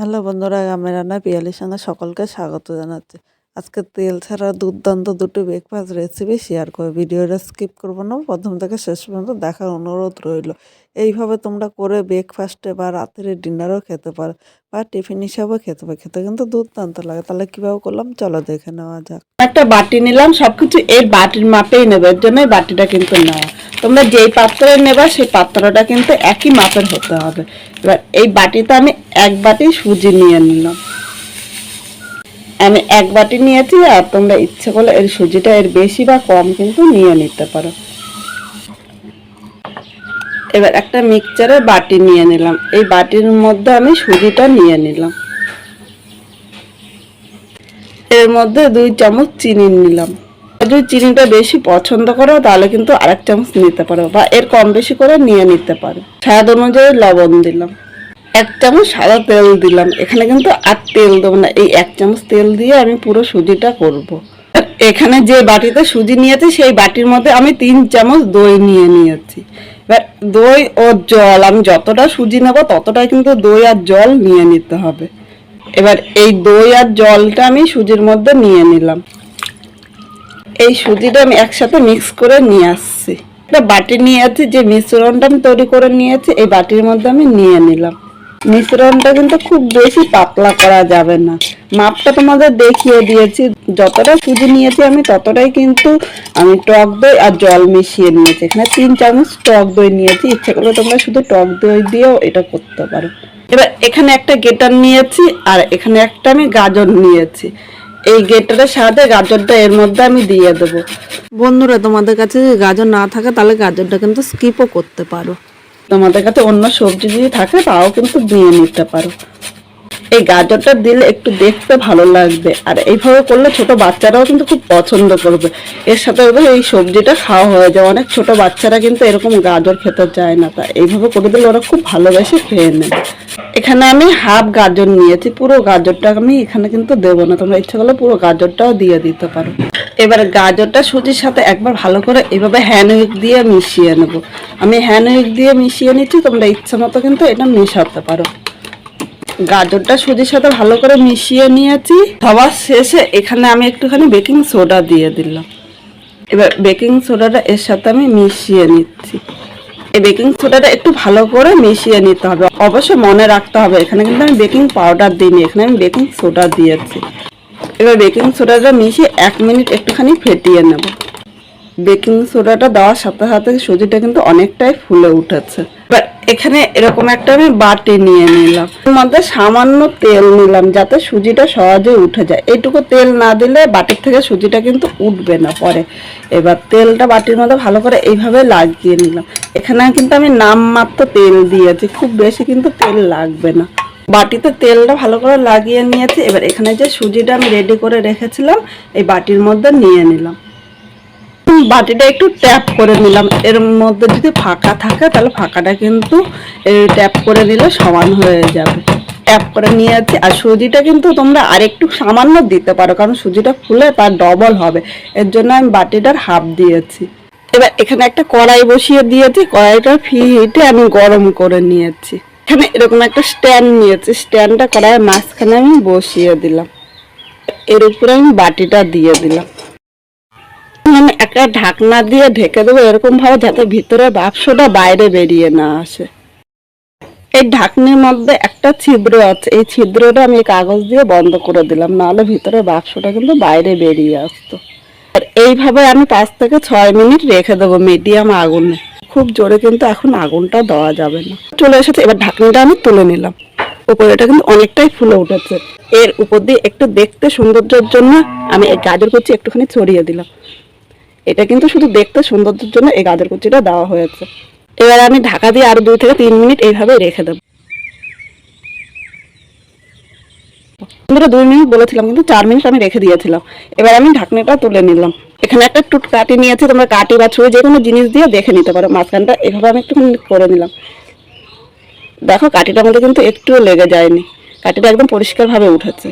Hello বন্ধুরা গ্রামের রান্না পিয়ালির সঙ্গে সকলকে স্বাগত জানাচ্ছি। আজকে তেল ছাড়া দুর্দান্ত দুটো ব্রেকফাস্ট রেসিপি শেয়ার করে ভিডিওটা স্কিপ করব না, প্রথম থেকে শেষ পর্যন্ত দেখার অনুরোধ রইল। এইভাবে তোমরা করে ব্রেকফাস্টে বা রাতের ডিনারও খেতে পারো, বা টিফিন হিসাবেও খেতে পারো। খেতে কিন্তু দুর্দান্ত লাগে। তাহলে কীভাবে করলাম? চলো দেখে নেওয়া যাক। একটা বাটি নিলাম সব কিছু এই বাটির মাপেই নেবে, এর জন্যই বাটিটা কিন্তু নেওয়া। তোমরা যেই পাত্রে নেবা, সেই পাত্রটা কিন্তু একই মাপের হতে হবে। এবার এই বাটিতে আমি এক বাটি সুজি নিয়ে নিলাম। আমি এক বাটি নিয়েছি, আর তোমরা ইচ্ছে করলে এর সুজিটা এর বেশি বা কম কিন্তু নিয়ে নিতে পারো। এবার একটা মিক্সচারের বাটি নিয়ে নিলাম। এই বাটির মধ্যে আমি সুজিটা নিয়ে নিলাম। এর মধ্যে দুই চামচ চিনি নিলাম। যদি চিনিটা বেশি পছন্দ করো, তাহলে কিন্তু আরেক চামচ নিতে পারো বা এর কম বেশি করে নিয়ে নিতে পারো। স্বাদ অনুযায়ী লবণ দিলাম। এক চামচ সাদা তেল দিলাম। এখানে কিন্তু আর তেল দেবো না। এই এক চামচ তেল দিয়ে আমি পুরো সুজিটা করব। এখানে যে বাটিতে সুজি নিয়েছি, সেই বাটির মধ্যে আমি তিন চামচ দই নিয়ে নিয়েছি। এবার দই ও জল, আমি যতটা সুজি নেব, ততটাই কিন্তু দই আর জল নিয়ে নিতে হবে। এবার এই দই আর জলটা আমি সুজির মধ্যে নিয়ে নিলাম। এই সুজিটা আমি একসাথে মিক্স করে নিয়ে আসছি। একটা বাটি নিয়ে আছি যে মিশ্রণটা আমি তৈরি করে নিয়েছি এই বাটির মধ্যে আমি নিয়ে নিলাম। মিশ্রণটা কিন্তু খুব বেশি পাতলা করা যাবে না। মাপটা তোমাদের দেখিয়ে দিয়েছি। যতটা সুজি নিয়েছি আমি, ততটাই কিন্তু আমি টক দই আর জল মিশিয়ে নিয়েছি। এখানে তিন চামচ টক দই নিয়েছি। ইচ্ছে করলে তোমরা শুধু টক দই দিয়েও এটা করতে পারো। এবার এখানে একটা গেটার নিয়েছি আর এখানে একটা আমি গাজর নিয়েছি। এই গেটটার সাথে গাজরটা এর মধ্যে আমি দিয়ে দেব। বন্ধুরা তোমাদের কাছে যদি গাজর না থাকে তাহলে গাজরটা কিন্তু স্কিপও করতে পারো। তোমাদের কাছে অন্য সবজি যদি থাকে তাও কিন্তু দিয়ে নিতে পারো। এই গাজরটা দিলে একটু দেখতে ভালো লাগবে। আর এইভাবে করলে ছোট বাচ্চারাও কিন্তু খুব পছন্দ করবে। এর সাথে এই সবজিটা খাওয়া হয়ে যায়। অনেক ছোট বাচ্চারা কিন্তু এরকম গাজর খেতে চায় না। তা এইভাবে করে দিলে ওরা খুব ভালোবেসে খেয়ে নেবে। এখানে আমি হাফ গাজর নিয়েছি। পুরো গাজরটা আমি এখানে কিন্তু দেবো না। তোমরা ইচ্ছা করলে পুরো গাজরটাও দিয়ে দিতে পারো। এবার গাজরটা সুজির সাথে একবার ভালো করে এভাবে হ্যান্ড দিয়ে মিশিয়ে নেব। আমি হ্যান্ড দিয়ে মিশিয়ে নিচ্ছি। তোমরা ইচ্ছা মতো কিন্তু এটা মেশাতে পারো। গাজরটা সুজির সাথে ভালো করে মিশিয়ে নিয়েছি। সবার শেষে এখানে আমি একটুখানি বেকিং সোডা দিয়ে দিলাম। এবার বেকিং সোডাটা এর সাথে আমি মিশিয়ে নিচ্ছি। এই বেকিং সোডাটা একটু ভালো করে মিশিয়ে নিতে হবে। অবশ্যই মনে রাখতে হবে, এখানে কিন্তু আমি বেকিং পাউডার দিইনি, এখানে আমি বেকিং সোডা দিয়েছি। এবার বেকিং সোডাটা মিশিয়ে এক মিনিট একটুখানি ফেটিয়ে নেব। বেকিং সোডাটা দেওয়ার সাথে সাথে সুজিটা কিন্তু অনেকটাই ফুলে উঠেছে। এবার এখানে এরকম একটা আমি বাটি নিয়ে নিলাম। এর মধ্যে সামান্য তেল নিলাম যাতে সুজিটা সহজে উঠে যায়। এইটুকু তেল না দিলে বাটির থেকে সুজিটা কিন্তু উঠবে না পরে। এবার তেলটা বাটির মধ্যে ভালো করে এইভাবে লাগিয়ে নিলাম। এখানে কিন্তু আমি নামমাত্র তেল দিয়েছি। খুব বেশি কিন্তু তেল লাগবে না। বাটিতে তেলটা ভালো করে লাগিয়ে নিয়েছি। এবার এখানে যে সুজিটা আমি রেডি করে রেখেছিলাম, এই বাটির মধ্যে নিয়ে নিলাম। বাটিটা একটু ট্যাপ করে নিলাম। এর মধ্যে যদি ফাঁকা থাকে, তাহলে ফাঁকাটা কিন্তু ট্যাপ করে নিলে সমান হয়ে যাবে। ট্যাপ করে নিয়েছি আর সুজিটা কিন্তু তোমরা আরেকটু সামান্য দিতে পারো, কারণ সুজিটা খুলে তার ডবল হবে। এর জন্য আমি বাটিটার হাফ দিয়েছি। এবার এখানে একটা কড়াই বসিয়ে দিয়েছি। কড়াইটার ফি হিটে আমি গরম করে নিয়েছি। এখানে এরকম একটা স্ট্যান্ড নিয়েছি। স্ট্যান্ডটা কড়াইয়ের মাঝখানে আমি বসিয়ে দিলাম। এর উপরে আমি বাটিটা দিয়ে দিলাম। আমি একটা ঢাকনা দিয়ে ঢেকে দেবো এরকম ভাবে যাতে ভিতরে বাক্সটা বাইরে বেরিয়ে না আসে। এই ঢাকনির মধ্যে একটা ছিদ্র আছে, এই ছিদ্রটা আমি কাগজ দিয়ে বন্ধ করে দিলাম, নাহলে ভিতরে বাক্সটা কিন্তু বাইরে বেরিয়ে আসতো। আর এইভাবে আমি পাঁচ থেকে ছয় মিনিট রেখে দেবো মিডিয়াম আগুনে। খুব জোরে কিন্তু এখন আগুনটা দেওয়া যাবে না। চলে এসেছে, এবার ঢাকনিটা আমি তুলে নিলাম। উপরেটা কিন্তু অনেকটাই ফুলে উঠেছে। এর উপর দিয়ে একটু দেখতে সৌন্দর্যের জন্য আমি এই গাজর কুচি একটুখানি ছড়িয়ে দিলাম। এটা কিন্তু শুধু দেখতে সৌন্দর্যের জন্য এই গাজর কুচিটা দেওয়া হয়েছে। এবার আমি ঢাকা দিয়ে আরও দুই থেকে তিন মিনিট এইভাবে রেখে দেবো। বন্ধুরা, দুই মিনিট বলেছিলাম, কিন্তু চার মিনিট আমি রেখে দিয়েছিলাম। এবার আমি ঢাকনিটা তুলে নিলাম। এখানে একটা টুট কাটি নিয়েছি, তোমরা কাটি বা ছুঁয়ে যে কোনো জিনিস দিয়ে দেখে নিতে পারো। মাঝখানটা এভাবে আমি একটু করে নিলাম। দেখো কাটিটার মধ্যে কিন্তু একটুও লেগে যায়নি। কাটিটা একদম পরিষ্কারভাবে উঠেছে।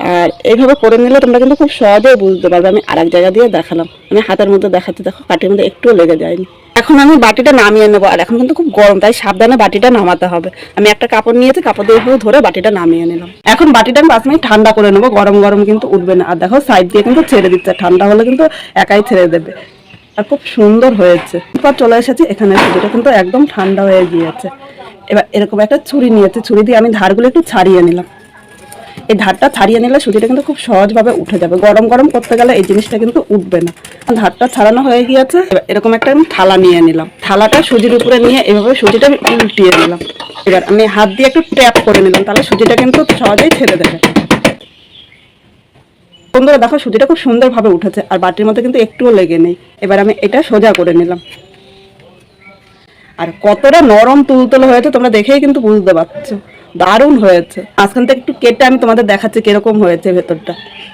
আর এইভাবে করে নিলে তোমরা কিন্তু খুব সহজেই বুঝতে পারবে। আমি আরেক জায়গা দিয়ে দেখালাম। আমি হাতের মধ্যে দেখাচ্ছি দেখো কাঠির মধ্যে একটুও লেগে যায়নি। এখন আমি বাটিটা নামিয়ে নেব। আর এখন কিন্তু খুব গরম, তাই সাবধানে বাটিটা নামাতে হবে। আমি একটা কাপড় নিয়েছি, কাপড় দিয়ে ধরে বাটিটা নামিয়ে নিলাম। এখন বাটিটা আমি পাঁচ মিনিট ঠান্ডা করে নেব। গরম গরম কিন্তু উঠবে না। আর দেখো সাইড দিয়ে কিন্তু ছেড়ে দিচ্ছে। ঠান্ডা হলে কিন্তু একাই ছেড়ে দেবে। আর খুব সুন্দর হয়েছে। এরপর চলে এসেছি। এখানে ছুরিটা কিন্তু একদম ঠান্ডা হয়ে গিয়েছে। এবার এরকম একটা ছুরি নিয়েছে। ছুরি দিয়ে আমি ধারগুলো একটু ছাড়িয়ে নিলাম। এই ধারটা ছাড়িয়ে নিলে সুজিটা কিন্তু খুব সহজভাবে উঠে যাবে। গরম গরম করতে গেলে এই জিনিসটা কিন্তু উঠবে না। ধারটা ছাড়ানো হয়ে গিয়েছে এরকম একটা আমি থালা নিয়ে নিলাম। থালাটা সুজির উপরে নিয়ে এভাবে সুজিটা উল্টিয়ে নিলাম। এবার আমি হাত দিয়ে একটু ট্যাপ করে নিলাম, তাহলে সুজিটা কিন্তু সহজেই ছেড়ে দেবে। বন্ধুরা, দেখো সুজিটা খুব সুন্দরভাবে উঠেছে, আর বাটির মধ্যে কিন্তু একটুও লেগে নেই। এবার আমি এটা সোজা করে নিলাম। আর কতটা নরম তুলতুলে হয়েছে তোমরা দেখেই কিন্তু বুঝতে পারছ। দারুণ হয়েছে। মাঝখান থেকে একটু কেটে আমি তোমাদের দেখাচ্ছি কীরকম হয়েছে ভেতরটা।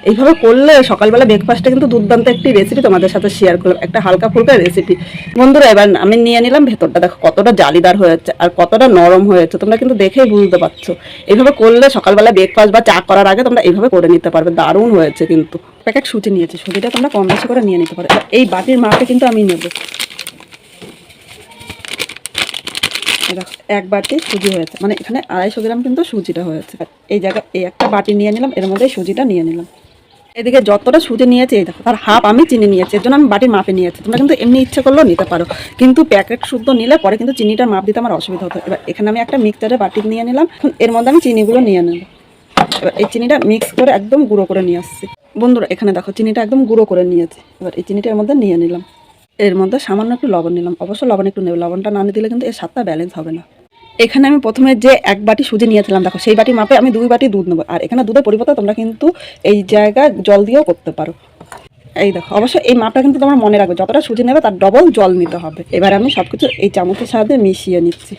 এইভাবে করলে সকালবেলা ব্রেকফাস্টে কিন্তু দুর্দান্ত একটি রেসিপি তোমাদের সাথে শেয়ার করলাম। একটা হালকা ফুলকা রেসিপি বন্ধুরা, এবার আমি নিয়ে নিলাম ভেতরটা। দেখো কতটা জালিদার হয়েছে আর কতটা নরম হয়েছে। তোমরা কিন্তু দেখেই বুঝতে পারছ। এইভাবে করলে সকালবেলা ব্রেকফাস্ট বা চা করার আগে তোমরা এইভাবে করে নিতে পারবে। দারুণ হয়েছে কিন্তু। প্যাকেট সুচি নিয়েছি। সুচিটা তোমরা কম বেশি করে নিয়ে নিতে পারো। এই বাটির মাপে কিন্তু আমি নেব। এক বাটি সুজি হয়েছে। মানে এখানে আড়াইশো গ্রাম কিন্তু সুজিটা হয়েছে। এই জায়গায় এই একটা বাটি নিয়ে নিলাম, এর মধ্যে সুজিটা নিয়ে নিলাম। এদিকে যতটা সুজি নিয়েছে, এই দেখো, তার হাফ আমি চিনি নিয়েছি, এর জন্য আমি বাটির মাপে নিয়েছি। তোমরা কিন্তু এমনি ইচ্ছে করলেও নিতে পারো। কিন্তু প্যাকেট শুদ্ধ নিলে পরে কিন্তু চিনিটার মাপ দিতে আমার অসুবিধা হতো। এবার এখানে আমি একটা মিক্সচারের বাটি নিয়ে নিলাম। এখন এর মধ্যে আমি চিনিগুলো নিয়ে নেব। এবার এই চিনিটা মিক্স করে একদম গুঁড়ো করে নিয়ে আসছি। বন্ধুরা, এখানে দেখো, চিনিটা একদম গুঁড়ো করে নিয়েছি। এবার এই চিনিটা এর মধ্যে নিয়ে নিলাম। এর মধ্যে সামান্য একটু লবণ নিলাম। অবশ্য লবণ একটু নেবে, লবণটা না দিলে কিন্তু এর স্বাদটা ব্যালেন্স হবে না। এখানে আমি প্রথমে যে এক বাটি সুজি নিয়েছিলাম, দেখো সেই বাটি মাপে আমি দুই বাটি দুধ নেব। আর এখানে দুধের পরিবর্তে তোমরা কিন্তু এই জায়গায় জল দিয়েও করতে পারো। এই দেখো, অবশ্য এই মাপটা কিন্তু তোমরা মনে রাখবে, যতটা সুজি নেবে তার ডবল জল নিতে হবে। এবার আমি সব কিছু এই চামচের সাহায্যে মিশিয়ে নিচ্ছি।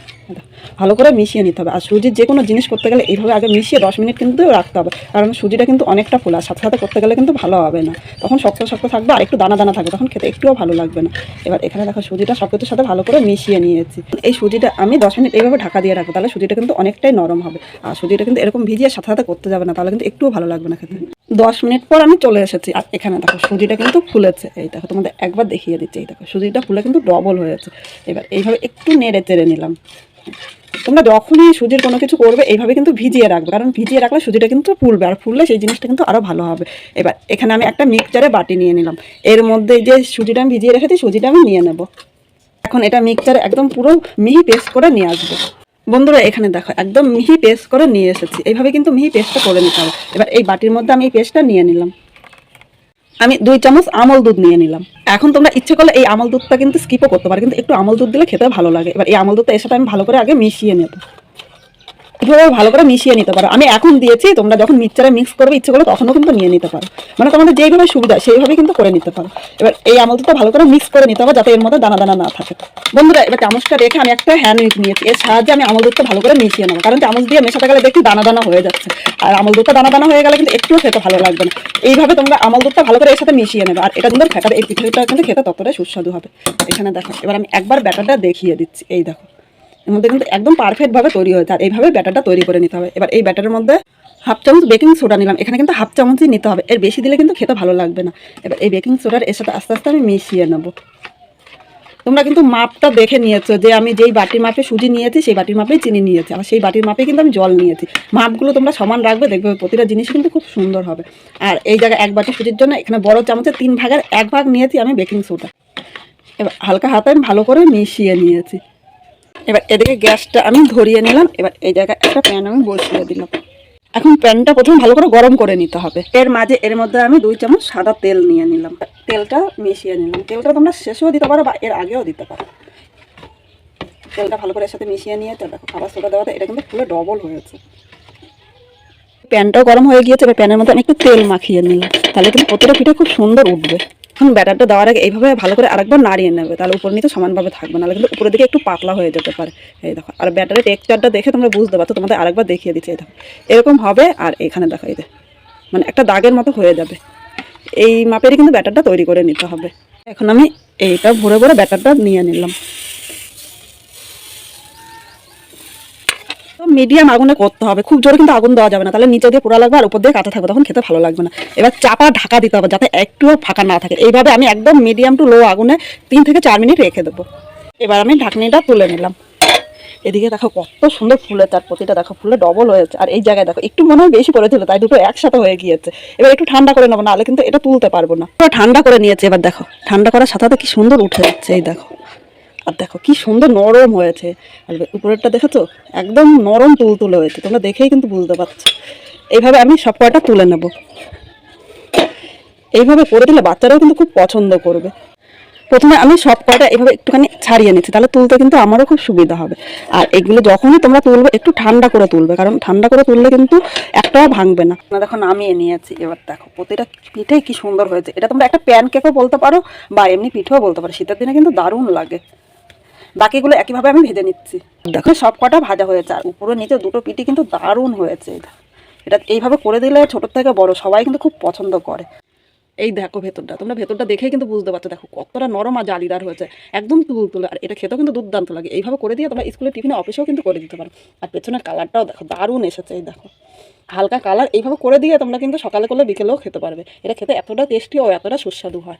ভালো করে মিশিয়ে নিতে হবে। আর সুজির যে কোনো জিনিস করতে গেলে এইভাবে আগে মিশিয়ে দশ মিনিট কিন্তু রাখতে হবে। কারণ সুজিটা কিন্তু অনেকটা ফোলা, সাথে সাথে করতে গেলে কিন্তু ভালো হবে না। তখন শক্ত শক্ত থাকবে আর একটু দানা দানা থাকবে, তখন খেতে একটুও ভালো লাগবে না। এবার এখানে দেখো সুজিটা সব সাথে ভালো করে মিশিয়ে নিয়েছি। এই সুজিটা আমি দশ মিনিট এইভাবে ঢাকা দিয়ে রাখব, তাহলে সুজিটা কিন্তু অনেকটাই নরম হবে। আর সুজিটা কিন্তু এরকম ভিজিয়ে সাথে সাথে করতে যাবে না, তাহলে কিন্তু একটুও ভালো লাগবে না খেতে। দশ মিনিট পর আমি চলে এসেছি। আর এখানে দেখো, সুজিটা কিন্তু ফুলেছে। এই দেখো, তোমাদের একবার দেখিয়ে দিচ্ছি। এই দেখো, সুজিটা ফুলে কিন্তু ডবল হয়েছে। এবার এইভাবে একটু নেড়ে চেড়ে নিলাম। তোমরা যখনই সুজির কোনো কিছু করবে, এইভাবে কিন্তু ভিজিয়ে রাখবে। কারণ ভিজিয়ে রাখলে সুজিটা কিন্তু ফুলবে। আর ফুললে সেই জিনিসটা কিন্তু আরও ভালো হবে। এবার এখানে আমি একটা মিক্সচারে বাটি নিয়ে নিলাম। এর মধ্যে যে সুজিটা আমি ভিজিয়ে রেখেছি, সুজিটা আমি নিয়ে নেব। এখন এটা মিক্সচারে একদম পুরো মিহি পেস্ট করে নিয়ে আসব। বন্ধুরা, এখানে দেখো, একদম মিহি পেস্ট করে নিয়ে এসেছি। এইভাবে কিন্তু মিহি পেস্টটা করে নিতে হবে। এবার এই বাটির মধ্যে আমি এই পেস্টটা নিয়ে নিলাম। আমি দুই চামচ আমল দুধ নিয়ে নিলাম। এখন তোমরা ইচ্ছে করলে এই আমল দুধটা কিন্তু স্কিপও করতে পারো, কিন্তু একটু আমল দুধ দিলে খেতে ভালো লাগে। এবার এই আমল দুধটা এর সাথে আমি ভালো করে আগে মিশিয়ে নেব। এভাবে ভালো করে মিশিয়ে নিতে পারো। আমি এখন দিয়েছি, তোমরা যখন মিক্সচারে মিক্স করবে, ইচ্ছে করলে তখনও কিন্তু নিয়ে নিতে পারো। মানে তোমাদের যেইভাবে সুবিধা, সেইভাবে কিন্তু করে নিতে পারো। এবার এই আমল দুধটা ভালো করে মিক্স করে নিতে হবে, যাতে এর মধ্যে দানা দানা না থাকে। বন্ধুরা, এবার চামচটা রেখে আমি একটা হ্যান্ড উইক নিয়েছি। এর সাহায্যে আমি আমল দুধটা ভালো করে মিশিয়ে নেব। কারণ চামচ দিয়ে মেশাতে গেলে দেখি দানা দানা হয়ে যাচ্ছে। আর আমল দুধটা দানা দানা হয়ে গেলে কিন্তু একটুও খেতে ভালো লাগবে না। এইভাবে তোমরা আমল দুধটা ভালো করে এর সাথে মিশিয়ে নেবে। আর এটা কিন্তু ফেটাবে এই পিঠাটা কিন্তু খেতে ততটাই সুস্বাদু হবে। এখানে দেখো, এবার আমি একবার ব্যাটারটা দেখিয়ে দিচ্ছি। এই দেখো। এর মধ্যে কিন্তু একদম পারফেক্টভাবে তৈরি হয়েছে। আর এইভাবে ব্যাটারটা তৈরি করে নিতে হবে। এবার এই ব্যাটারের মধ্যে হাফ চামচ বেকিং সোডা নিলাম। এখানে কিন্তু হাফ চামচই নিতে হবে। এর বেশি দিলে কিন্তু খেতে ভালো লাগবে না। এবার এই বেকিং সোডার এর সাথে আস্তে আস্তে আমি মিশিয়ে নেব। তোমরা কিন্তু মাপটা দেখে নিয়েছো যে আমি যেই বাটির মাপে সুজি নিয়েছি, সেই বাটির মাপেই চিনি নিয়েছি। আর সেই বাটির মাপে কিন্তু আমি জল নিয়েছি। মাপগুলো তোমরা সমান রাখবে, দেখবে প্রতিটা জিনিস কিন্তু খুব সুন্দর হবে। আর এই জায়গায় এক বাটি সুজির জন্য এখানে বড় চামচের তিন ভাগের এক ভাগ নিয়েছি আমি বেকিং সোডা এবার হালকা হাতে ভালো করে মিশিয়ে নিয়েছি। এবার এদিকে গ্যাসটা আমি ধরিয়ে নিলাম। এবার এই জায়গায় একটা প্যান আমি বসিয়ে দিলাম। এখন প্যানটা প্রথমে ভালো করে গরম করে নিতে হবে। এর মাঝে, এর মধ্যে আমি দুই চামচ সাদা তেল নিয়ে নিলাম। তেলটা মিশিয়ে নিলাম। তেলটা তোমরা শেষেও দিতে পারো বা এর আগেও দিতে পারো। তেলটা ভালো করে এর সাথে মিশিয়ে নিয়ে তো দেখো, খাবার সোডা দেওয়াতে এটা কিন্তু ফুলে ডবল হয়েছে। প্যানটাও গরম হয়ে গিয়েছে, এবার প্যানের মধ্যে আমি একটু তেল মাখিয়ে নিলাম। তাহলে কিন্তু প্রতিটা পিঠে খুব সুন্দর উঠবে। এখন ব্যাটারটা দেওয়ার আগে এইভাবে ভালো করে আরেকবার নাড়িয়ে নেবে, তাহলে উপর নিতে সমানভাবে থাকবে, নাহলে কিন্তু উপরের দিকে একটু পাতলা হয়ে যেতে পারে। এই দেখো, আর ব্যাটারের টেক্সচারটা দেখে তোমরা বুঝতে পারতো তোমাদের আরেকবার দেখিয়ে দিচ্ছি, এই দেখো। এরকম হবে, আর এখানে দেখো, এই মানে একটা দাগের মতো হয়ে যাবে। এই মাপেরই কিন্তু ব্যাটারটা তৈরি করে নিতে হবে। এখন আমি এইটা ভরে ভরে ব্যাটারটা নিয়ে নিলাম। তো মিডিয়াম আগুনে করতে হবে। খুব জোরে কিন্তু আগুন দেওয়া যাবে না। তাহলে নিচে দিয়ে পোড়া লাগবে আর উপর দিয়ে কাঁচা থাকবে। তখন খেতে ভালো লাগবে না। এবার চাপা ঢাকা দিতে হবে যাতে একটুও ফাঁকা না থাকে। এইভাবে আমি একদম মিডিয়াম টু লো আগুনে তিন থেকে চার মিনিট রেখে দেবো। এবার আমি ঢাকনিটা তুলে নিলাম। এদিকে দেখো কত সুন্দর ফুলের তার প্রতিটা দেখো ফুলে ডবল হয়েছে। আর এই জায়গায় দেখো, একটু মনে হয় বেশি পড়েছিল, তাই দুটো একসাথে হয়ে গিয়েছে। এবার একটু ঠান্ডা করে নেব, নাহলে কিন্তু এটা তুলতে পারব না। পুরো ঠান্ডা করে নিয়েছে এবার দেখো। ঠান্ডা করার সাথে কি সুন্দর উঠে যাচ্ছে, এই দেখো। আর দেখো কি সুন্দর নরম হয়েছে। আর উপরেরটা দেখেছ? একদম নরম তুল তুলে হয়েছে। তোমরা দেখেই কিন্তু বুঝতে পারছ। এইভাবে আমি সব কয়টা তুলে নেব। এইভাবে করে দিলে বাচ্চারাও কিন্তু খুব পছন্দ করবে। প্রথমে আমি সব কয়টা এভাবে একটুখানি ছাড়িয়ে নিচ্ছি। তাহলে তুলতে কিন্তু আমারও খুব সুবিধা হবে। আর এগুলো যখনই তোমরা তুলবে, একটু ঠান্ডা করে তুলবে। কারণ ঠান্ডা করে তুললে কিন্তু একটাও ভাঙবে না। দেখো নামিয়ে নিয়েছি। এবার দেখো, প্রতিটা পিঠেই কি সুন্দর হয়েছে। এটা তোমরা একটা প্যান কেকও বলতে পারো বা এমনি পিঠেও বলতে পারো। শীতের দিনে কিন্তু দারুণ লাগে। বাকিগুলো একইভাবে আমি ভেজে নিচ্ছি। দেখো, সব কটা ভাজা হয়েছে আর উপরে নিচে দুটো পিঠি কিন্তু দারুণ হয়েছে। এটা এটা এইভাবে করে দিলে ছোটোর থেকে বড়, সবাই কিন্তু খুব পছন্দ করে। এই দেখো ভেতরটা, তোমরা ভেতরটা দেখেই কিন্তু বুঝতে পারছ। দেখো, কতটা নরম আর জালিদার হয়েছে। একদম তুল তুলে আর এটা খেতেও কিন্তু দুর্দান্ত লাগে। এইভাবে করে দিয়ে তোমরা স্কুলের টিফিনে, অফিসেও কিন্তু করে দিতে পারো। আর পেছনের কালারটাও দেখো, দারুণ এসেছে, এই দেখো। হালকা কালার, এইভাবে করে দিয়ে তোমরা কিন্তু সকালে করলে বিকেলেও খেতে পারবে। এটা খেতে এতটা টেস্টি ও এতটা সুস্বাদু হয়।